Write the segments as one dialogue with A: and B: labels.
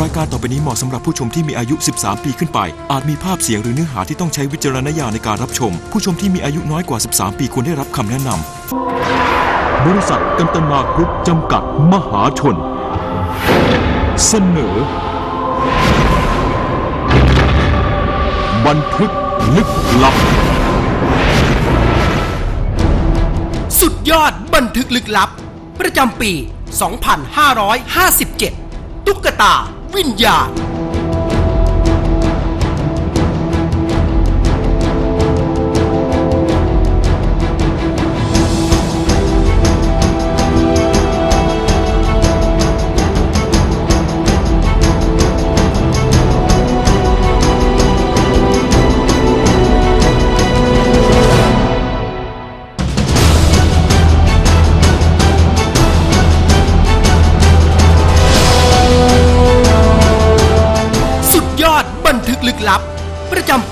A: รายการต่อไปนี้เหมาะสำหรับผู้ชมที่มีอายุ 13 ปีขึ้นไป อาจมีภาพเสียงหรือเนื้อหาที่ต้องใช้วิจารณญาณในการรับชม ผู้ชมที่มีอายุน้อยกว่า 13 ปีควรได้รับคำแนะนำ บริษัทกันตนากรุ๊ปจำกัดมหาชน เสนอ บันทึกลึกลับ
B: สุดยอดบันทึกลึกลับ ประจำปี 2557 ตุ๊กตา วิญญาณ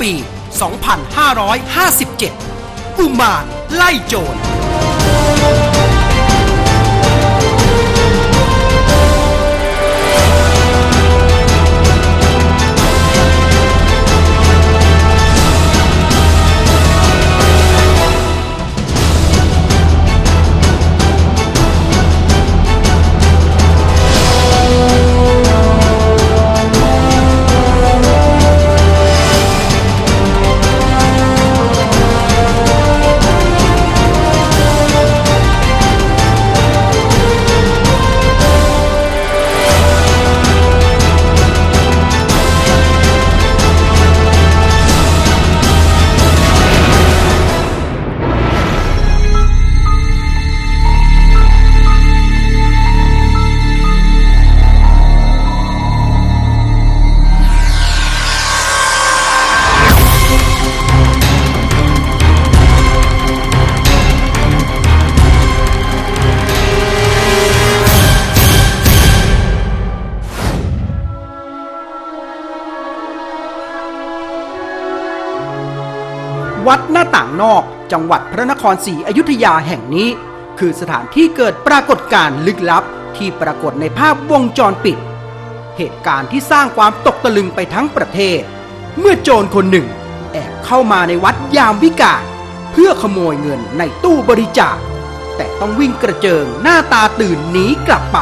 B: ปี 2557 กุมารไล่โจร วัดหน้าต่างนอกจังหวัดพระนครศรีอยุธยาแห่งนี้ คือสถานที่เกิดปรากฏการณ์ลึกลับที่ปรากฏในภาพวงจรปิด เหตุการณ์ที่สร้างความตกตะลึงไปทั้งประเทศ เมื่อโจรคนหนึ่ง แอบเข้ามาในวัดยามวิกาลเพื่อขโมยเงินในตู้บริจาค แต่ต้องวิ่งกระเจิงหน้าตาตื่นหนีกลับไป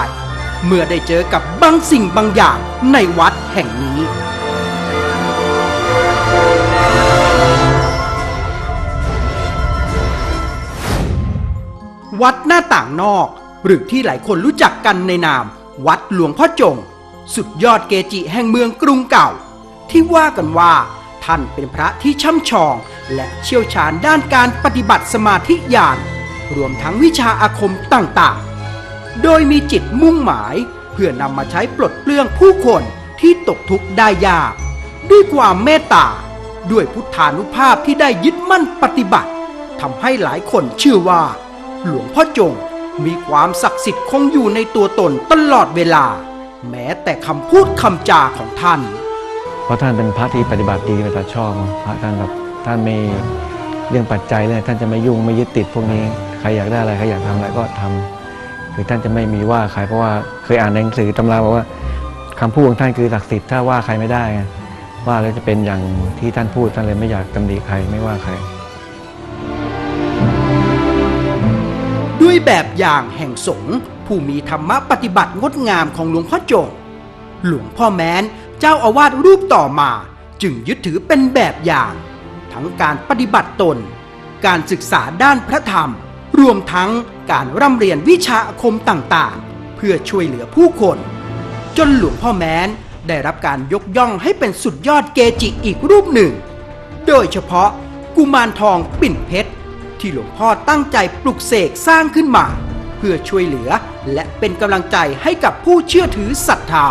B: เมื่อได้เจอกับบางสิ่งบางอย่างในวัดแห่งนี้ วัดหน้าต่างนอก หรือที่หลายคนรู้จักกันในนาม วัดหลวงพ่อจง สุดยอดเกจิแห่งเมืองกรุงเก่า ที่ว่ากันว่า ท่านเป็นพระที่ช่ำชอง และเชี่ยวชาญด้านการปฏิบัติสมาธิญาณรวมทั้งวิชาอาคมต่างๆ โดยมีจิตมุ่งหมาย เพื่อนำมาใช้ปลดเปลื้องผู้คนที่ตกทุกข์ได้ยาก ด้วยความเมตตา ด้วยพุทธานุภาพที่ได้ยึดมั่นปฏิบัติทำให้หลายคนเชื่อว่า หลวงพ่อจงมีความศักดิ์สิทธิ์คงอยู่ในตัวตนตลอดเวลา แม้แต่คำพูดคำจาของท่าน
C: เพราะท่านเป็นพระที่ปฏิบัติดีปฏิบัติชอบพระท่านแบบท่านไม่เรื่องปัจจัยเลยท่านจะไม่ยุ่งไม่ยึดติดพวกนี้ใครอยากได้อะไรใครอยากทำอะไรก็ทำคือท่านจะไม่มีว่าใครเพราะว่าเคยอ่านในหนังสือตำราบอกว่าคำพูดของท่านคือศักดิ์สิทธิ์ถ้าว่าใครไม่ได้ไงว่าแล้วจะเป็นอย่างที่ท่านพูดท่านเลยไม่อยากตำหนิใครไม่ว่าใคร
B: แบบอย่างแห่งสงฆ์ผู้มีธรรมะปฏิบัติงดงามของหลวงพ่อจง หลวงพ่อแม้นเจ้าอาวาสรูปต่อมา จึงยึดถือเป็นแบบอย่าง ทั้งการปฏิบัติตน การศึกษาด้านพระธรรม รวมทั้งการร่ำเรียนวิชาอาคมต่างๆ เพื่อช่วยเหลือผู้คน จนหลวงพ่อแม้นได้รับการยกย่องให้เป็นสุดยอดเกจิอีกรูปหนึ่ง โดยเฉพาะกุมารทองปิ่นเพชร ที่หลวงพ่อตั้งใจปลุกเสกสร้างขึ้นมา เพื่อช่วยเหลือและเป็นกำลังใจให้กับผู้เชื่อถือศรัทธา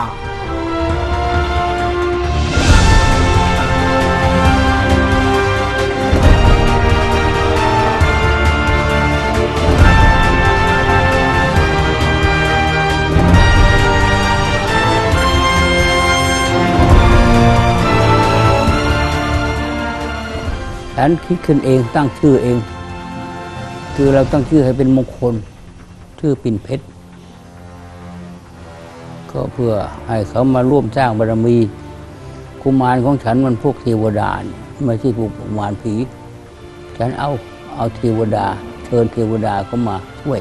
D: ฉันคิดขึ้นเองตั้งชื่อเอง คือเราตั้งชื่อให้เป็นมงคล ชื่อปิ่นเพชร ก็เพื่อให้เขามาร่วมสร้างบารมีกุมารของฉันมันพวกเทวดาไม่ใช่พวกกุมารผี ฉันเอาเอาเทวดา เชิญเทวดาเขามาช่วย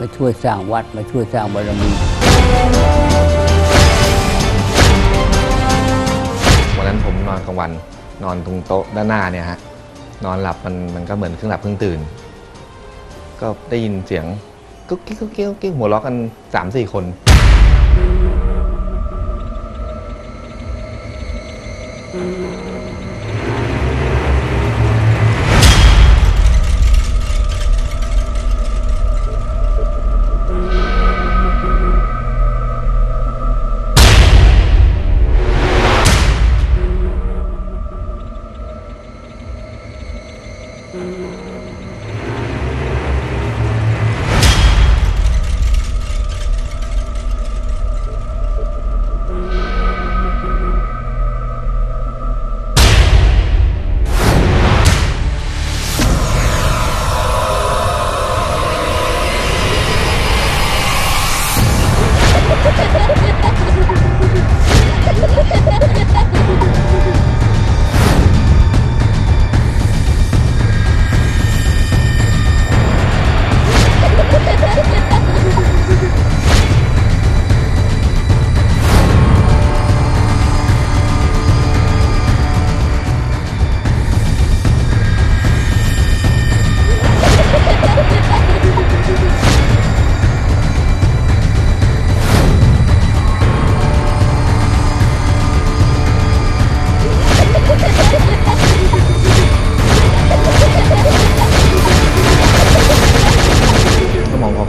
D: มาช่วยสร้างวัดมาช่วยสร้างบารมี
E: วันนั้นผมนอนกลางวันนอนตรงโต๊ะด้านหน้าเนี่ยฮะ นอนหลับมันมันก็เหมือนครึ่งหลับครึ่งตื่น ก็ได้ยินเสียงกุ๊กกิ๊กกุ๊กกิ๊กกุ๊กกิ๊กหัวเราะกันสามสี่คนก็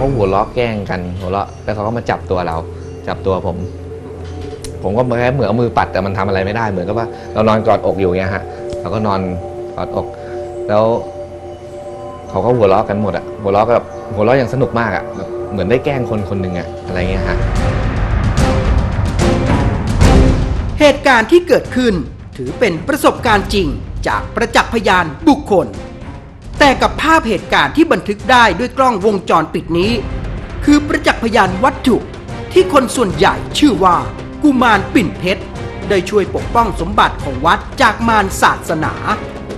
E: ก็หัวเราะแกล้งกันหัวเราะแล้วเขาก็มาจับตัวเรา จับตัวผม ผมก็แค่เหมือนเอามือปัดแต่มันทำอะไรไม่ได้เหมือนกับว่า เรานอนกอดอกอยู่เงี้ยฮะเราก็นอนกอดอก แล้วเขาก็หัวเราะกันหมดอะหัวเราะแบบหัวเราะอย่างสนุกมากอะแบบเหมือนได้แกล้งคนคนหนึ่งอะอะไรเงี้ยฮะ
B: เหตุการณ์ที่เกิดขึ้นถือเป็นประสบการณ์จริงจากประจักษ์พยานบุคคล แต่กับภาพเหตุการณ์ที่บันทึกได้ด้วยกล้องวงจรปิดนี้ คือประจักษ์พยานวัตถุที่คนส่วนใหญ่ชื่อว่า กุมารปิ่นเพชรได้ช่วยปกป้องสมบัติของวัดจากมารศาสนา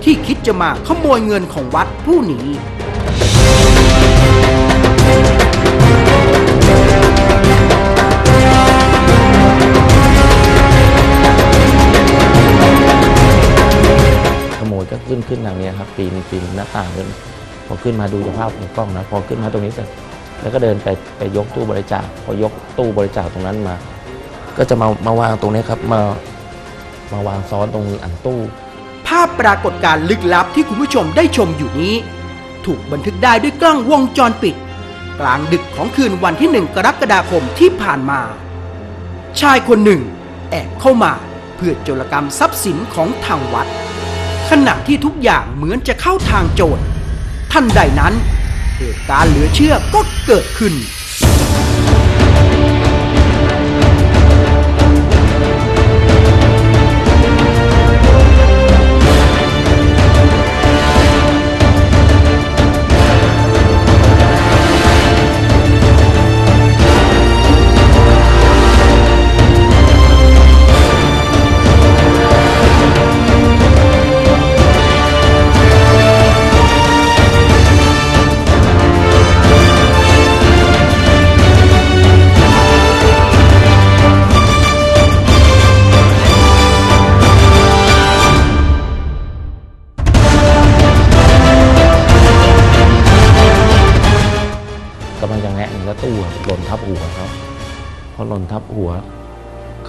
B: ที่คิดจะมาขโมยเงินของวัดผู้นี้
F: ขึ้นขึ้นทางนี้ครับปีนปีนหน้าต่างขึ้นพอขึ้นมาดูสภาพของกล้องนะพอขึ้นมาตรงนี้เสร็จแล้วก็เดินไปไปยกตู้บริจาคพอยกตู้บริจาคตรงนั้นมา ก็จะมามาวางตรงนี้ครับมามาวางซ้อนตรงหลังตู้
B: ภาพปรากฏการณ์ลึกลับที่คุณผู้ชมได้ชมอยู่นี้ ถูกบันทึกได้ด้วยกล้องวงจรปิด กลางดึกของคืนวันที่หนึ่งกรกฎาคมที่ผ่านมา ชายคนหนึ่ง แอบเข้ามาเพื่อโจรกรรมทรัพย์สินของทางวัด ขณะที่ทุกอย่างเหมือนจะเข้าทางโจรทันใดนั้นเหตุการณ์เหลือเชื่อก็เกิดขึ้น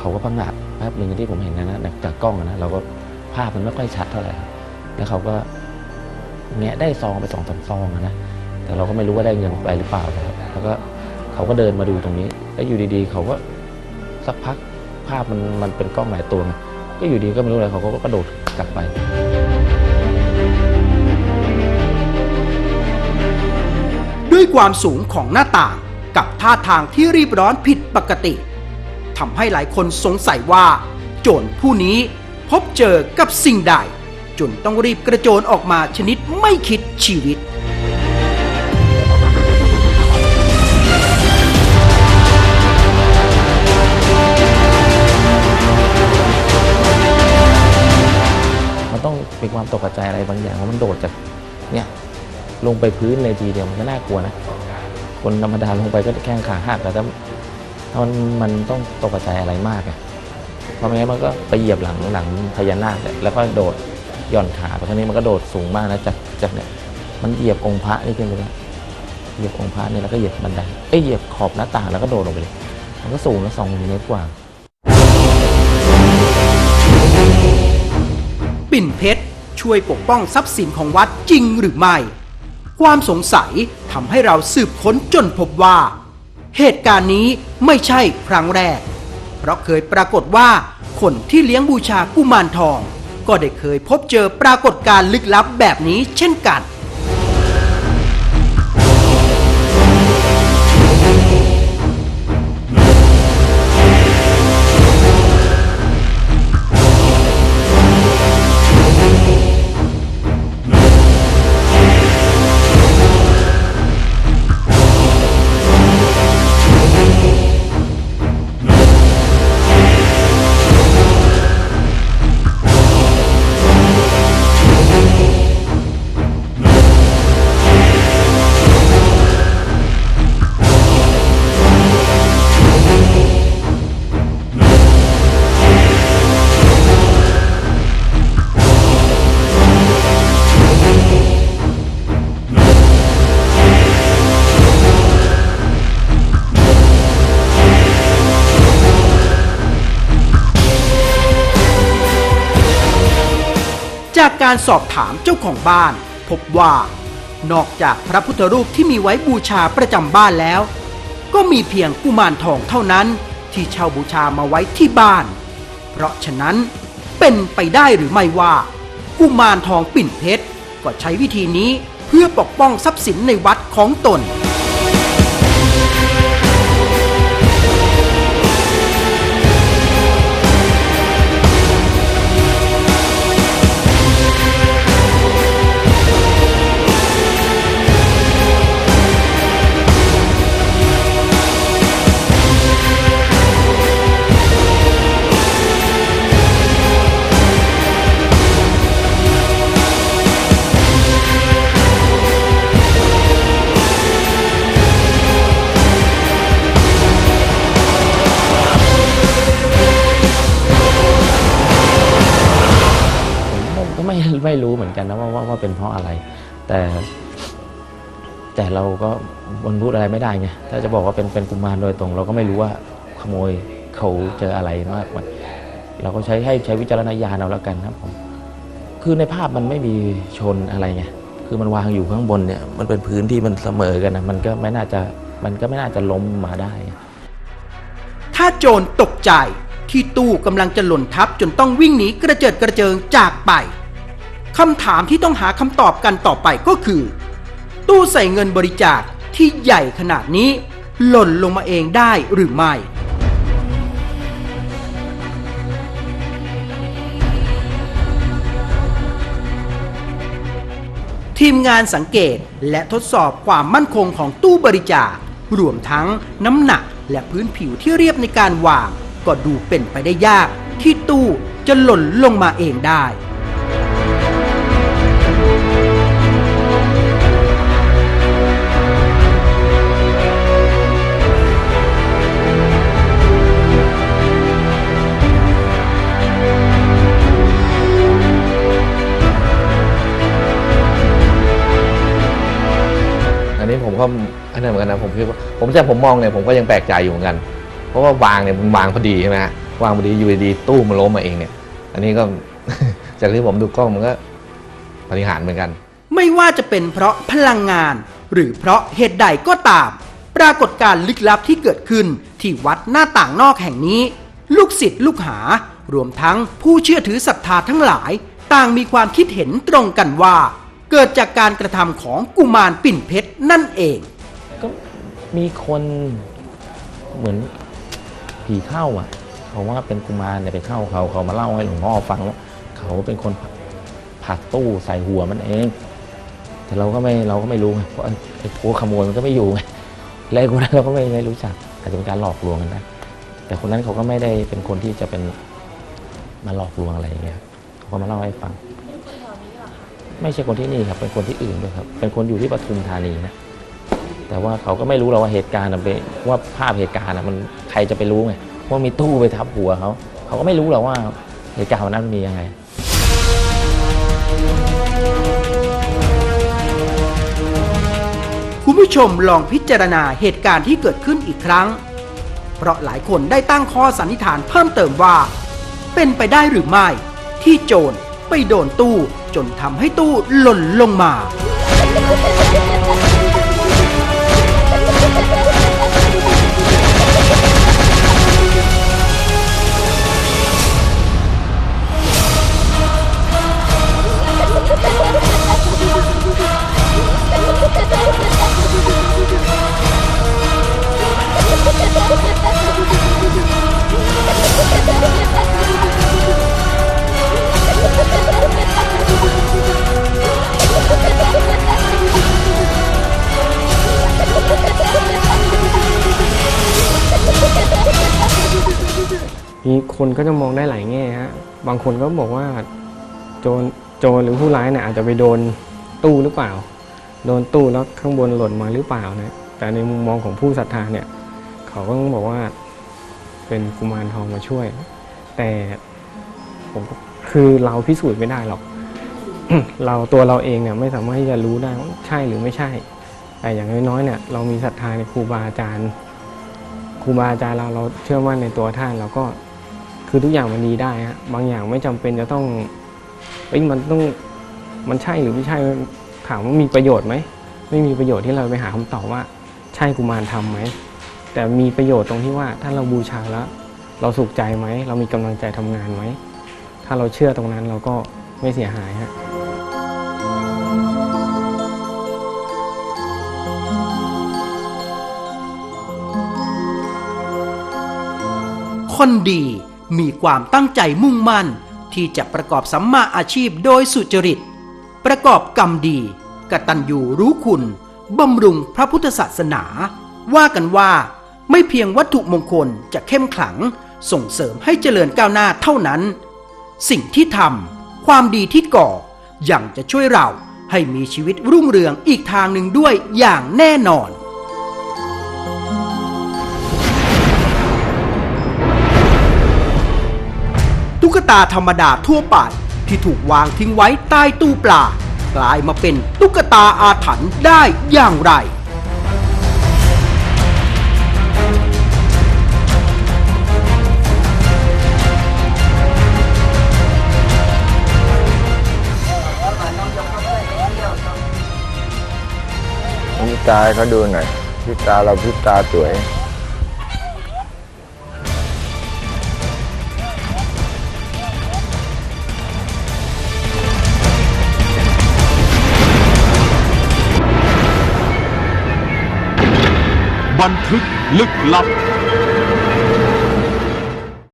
F: เขาก็พังงาดแป๊บหนึ่งที่ผมเห็นนะนะจากกล้องนะเราก็ภาพมันไม่ค่อยชัดเท่าไหร่ครับแล้วเขาก็แงะได้ซองไปสองสามซองนะแต่เราก็ไม่รู้ว่าได้เงินไปหรือเปล่านะครับแล้วก็เขาก็เดินมาดูตรงนี้ แล้วอยู่ดีๆ เขาก็สักพักภาพมันมันเป็นกล้องหลายตัวไงก็อยู่ดีก็ไม่รู้อะไรเขาก็กระโดดกลับไป
B: ด้วยความสูงของหน้าต่างกับท่าทางที่รีบร้อนผิดปกติ ทำให้หลายคนสงสัยว่า โจรผู้นี้พบเจอกับสิ่งใด จนต้องรีบกระโจนออกมาชนิดไม่คิดชีวิต
F: มันต้องเป็นความตกใจอะไรบางอย่างเพราะมันโดดจากเนี่ยลงไปพื้นเลยทีเดียวมันก็น่ากลัวนะ คนธรรมดาลงไปก็แข้งขาหักแต่ถ้า มันมันต้องตกใจอะไรมากอะเพราะไม่งั้นมันก็ไปเหยียบหลังหลังพญานาคเนี่ยแล้วก็โดดหย่อนขาไปครั้นี้มันก็โดดสูงมากนะจากจากเนี่ยมันเหยียบองค์พระนี่ขึ้นไปเลยเหยียบองค์พระนี่แล้วก็เหยียบบันไดเอ้ยเหยียบขอบหน้าต่างแล้วก็โดดลงไปเลย มันก็สูงแล้วสองเมตรกว่า
B: ปิ่นเพชรช่วยปกป้องทรัพย์สินของวัดจริงหรือไม่ ความสงสัยทำให้เราสืบค้นจนพบว่า เหตุการณ์นี้ไม่ใช่ครั้งแรก เพราะเคยปรากฏว่าคนที่เลี้ยงบูชากุมารทอง ก็ได้เคยพบเจอปรากฏการณ์ลึกลับแบบนี้เช่นกัน การสอบถามเจ้าของบ้าน พบว่า นอกจากพระพุทธรูปที่มีไว้บูชาประจำบ้านแล้ว ก็มีเพียงกุมารทองเท่านั้นที่เช่าบูชามาไว้ที่บ้าน เพราะฉะนั้นเป็นไปได้หรือไม่ว่า กุมารทองปิ่นเพชรก็ใช้วิธีนี้เพื่อปกป้องทรัพย์สินในวัดของตน
F: ไม่ไม่รู้เหมือนกันนะว่าว่าว่าเป็นเพราะอะไร แต่ แต่เราก็มันพูดอะไรไม่ได้ไงถ้าจะบอกว่าเป็นเป็นกุมารโดยตรง เราก็ไม่รู้ว่าขโมยเขาเจออะไรมากกว่าเราก็ใช้ให้ใช้วิจารณญาณเอาแล้วกันครับผมคือในภาพมันไม่มีชนอะไรไงคือมันวางอยู่ข้างบนเนี่ยมันเป็นพื้นที่มันเสมอกันนะมันก็ไม่น่าจะมันก็ไม่น่าจะล้มมาได้
B: ถ้าโจรตกใจที่ตู้กำลังจะหล่นทับจนต้องวิ่งหนีกระเจิดกระเจิงจากไป คำถามที่ต้องหาคำตอบกันต่อไปก็คือ ตู้ใส่เงินบริจาคที่ใหญ่ขนาดนี้ หล่นลงมาเองได้หรือไม่ทีมงานสังเกตและทดสอบความมั่นคงของตู้บริจาค รวมทั้งน้ำหนักและพื้นผิวที่เรียบในการวาง ก็ดูเป็นไปได้ยากที่ตู้จะหล่นลงมาเองได้
E: นั้นเหมือนกันนะผมคิดว่าผมแต่ผมมองเนี่ยผมก็ยังแปลกใจอยู่เหมือนกัน เพราะว่าวางเนี่ยมันวางพอดีใช่ไหมฮะวางพอดีอยู่ดีๆตู้มันล้มมาเองเนี่ย อันนี้ก็จากที่ผมดูกล้องมันก็ปฏิหารเหมือนกัน
B: ไม่ว่าจะเป็นเพราะพลังงาน หรือเพราะเหตุใดก็ตาม ปรากฏการณ์ลึกลับที่เกิดขึ้นที่วัดหน้าต่างนอกแห่งนี้ ลูกศิษย์ลูกหารวมทั้งผู้เชื่อถือศรัทธาทั้งหลาย ต่างมีความคิดเห็นตรงกันว่า เกิดจากการกระทำของกุมารปิ่นเพชรนั่นเอง
F: มีคนเหมือนผีเข้าอะเขาว่าเป็นกุมารเนี่ยไปเข้าเขาเขามาเล่าให้หลวงพ่อฟังว่าเขาเป็นคนผักตู้ใส่หัวมันเอง แต่เราก็ไม่เราก็ไม่รู้ไงเพราะไอ้ไอ้พวกขโมยมันก็ไม่อยู่ไงและคนนั้นเราก็ไม่ไม่รู้จักอาจจะเป็นการหลอกลวงกันได้แต่คนนั้นเขาก็ไม่ได้เป็นคนที่จะเป็นมาหลอกลวงอะไรอย่างเงี้ยเขาก็มาเล่าให้ฟัง ไม่ใช่คนที่นี่ครับ เป็นคนที่อื่นด้วยครับ เป็นคนอยู่ที่ปทุมธานีนะ แต่ว่าเขาก็ไม่รู้เราว่าเหตุการณ์น่ะเป็นว่าภาพเหตุการณ์มันใครจะไปรู้ไงว่ามีตู้ไปทับหัวเขาเขาก็ไม่รู้หรอกว่าเหตุการณ์วันนั้นมันมียังไง
B: คุณผู้ชมลองพิจารณาเหตุการณ์ที่เกิดขึ้นอีกครั้ง เพราะหลายคนได้ตั้งข้อสันนิษฐานเพิ่มเติมว่า เป็นไปได้หรือไม่ ที่โจรไปโดนตู้จนทำให้ตู้หล่นลงมา
G: มีคนก็จะมองได้หลายแง่ฮะบางคนก็บอกว่าโจรโจรหรือผู้ร้ายเนี่ยอาจจะไปโดนตู้หรือเปล่า โดนตู้แล้วข้างบนหล่นมาหรือเปล่านะแต่ในมุมมองของผู้ศรัทธาเนี่ย เขาก็ต้องบอกว่าเป็นกุมารทองมาช่วย แต่ผมคือเราพิสูจน์ไม่ได้หรอก เราตัวเราเองเนี่ยไม่สามารถที่จะรู้ได้ว่าใช่หรือไม่ใช่ แต่อย่างน้อยๆเนี่ยเรามีศรัทธาในครูบาอาจารย์ครูบาอาจารย์เราเราเชื่อมั่นในตัวท่านเราก็ คือทุกอย่างมันดีได้ฮะบางอย่างไม่จำเป็นจะต้องเอ้ยมันต้องมันใช่หรือไม่ใช่ถามว่ามีประโยชน์ไหมไม่มีประโยชน์ที่เราไปหาคำตอบว่า ใช่กุมารทำไหมแต่มีประโยชน์ตรงที่ว่าถ้าเราบูชาแล้ว เราสุขใจไหมเรามีกำลังใจทำงานไหมถ้าเราเชื่อตรงนั้นเราก็ไม่เสียหายฮะ
B: คนดี มีความตั้งใจมุ่งมั่น ที่จะประกอบสัมมาอาชีพโดยสุจริต ประกอบกรรมดีกตัญญูรู้คุณบำรุงพระพุทธศาสนา ว่ากันว่า ไม่เพียงวัตถุมงคลจะเข้มขลังส่งเสริมให้เจริญก้าวหน้าเท่านั้น สิ่งที่ทำความดีที่ก่อยังจะช่วยเราให้มีชีวิตรุ่งเรืองอีกทางหนึ่งด้วยอย่างแน่นอน ตุ๊กตาธรรมดาทั่วไปที่ถูกวางทิ้งไว้ใต้ตู้ปลา กลายมาเป็นตุ๊กตาอาถรรพ์ได้อย่างไร
H: พี่ตาเขาดูหน่อยพี่ตาเราพี่ตาสวย
A: บันทึกลึกลับ